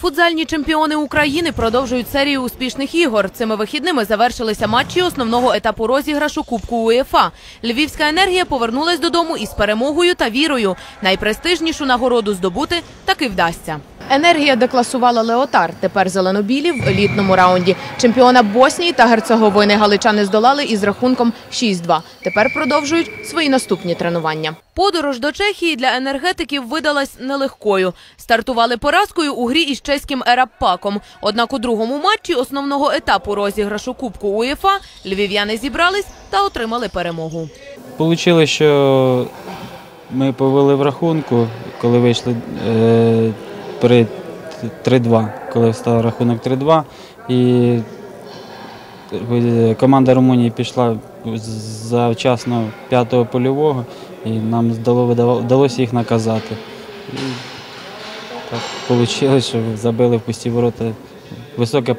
Футзальні чемпіони України продовжують серію успішних ігор. Цими вихідними завершилися матчі основного етапу розіграшу Кубку УЄФА. Львівська енергія повернулась додому із перемогою та вірою. Найпрестижнішу нагороду здобути таки вдасться. Енергія декласувала Леотар. Тепер зеленобілі в елітному раунді. Чемпіона Боснії та Герцеговини галичани здолали із рахунком 6-2. Тепер продовжують свої наступні тренування. Подорож до Чехії для енергетиків видалась нелегкою. Стартували поразкою у грі із чеським Ераппаком. Однак у другому матчі основного етапу розіграшу Кубку УЄФА львів'яни зібрались та отримали перемогу. Получилось, що ми повели в рахунку, коли вийшли е, при 3-2, коли став рахунок 3-2. І е, команда Румунії пішла завчасно п'ятого польового, і нам вдалося їх наказати. І так вийшло, що забили в пусті ворота. високе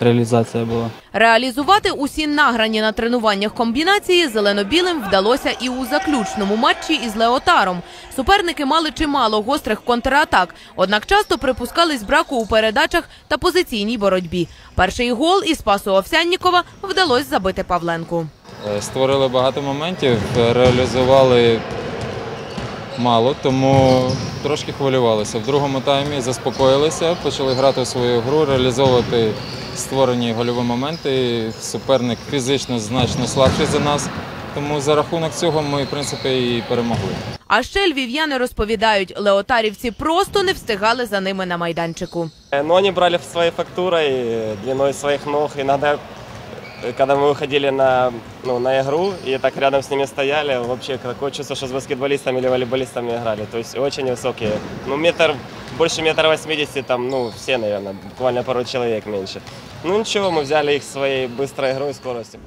реалізація була. Реалізувати усі награні на тренуваннях комбінації зелено-білим вдалося і у заключному матчі із Леотаром. Суперники мали чимало гострих контратак, однак часто припускались браку у передачах та позиційній боротьбі. Перший гол із пасу Овсяннікова вдалося забити Павленку. Е, Створили багато моментів, е, реалізували мало, тому трошки хвилювалися. В другому таймі заспокоїлися, почали грати у свою гру, реалізовувати створені гольові моменти. Суперник фізично значно слабший за нас, тому за рахунок цього ми, в принципі, і перемогли. А ще львів'яни розповідають, леотарівці просто не встигали за ними на майданчику. Э, Но они брали своей фактурой, э, длиной своих ног. Иногда, э, когда мы выходили на, ну, на игру и так рядом с ними стояли, вообще такое чувство, что с баскетболистами или волейболистами играли. То есть очень высокие. Ну, метр, больше метра восьмидесяти, там, ну, все, наверное, буквально пару человек меньше. Ну, ничего, мы взяли их своей быстрой игрой и скоростью.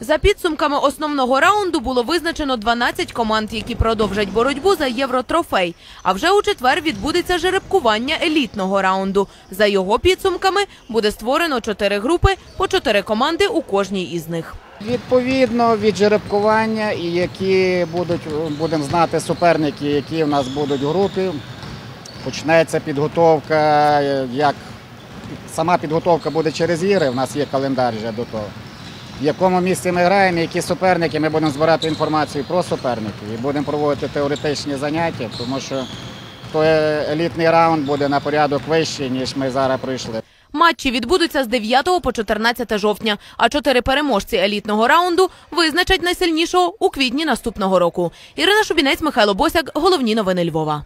За підсумками основного раунду було визначено 12 команд, які продовжать боротьбу за євротрофей. А вже у четвер відбудеться жеребкування елітного раунду. За його підсумками буде створено чотири групи по чотири команди у кожній із них. Відповідно від жеребкування і які будуть, будемо знати суперники, які в нас будуть в групі. Почнеться підготовка, як сама підготовка буде через ігри, в нас є календар вже до того. Якому місці ми граємо, які суперники, ми будемо збирати інформацію про суперників і будемо проводити теоретичні заняття, тому що той елітний раунд буде на порядок вищий, ніж ми зараз пройшли. Матчі відбудуться з 9 по 14 жовтня, а чотири переможці елітного раунду визначать найсильнішого у квітні наступного року. Ірина Шубінець, Михайло Босяк. Головні новини Львова.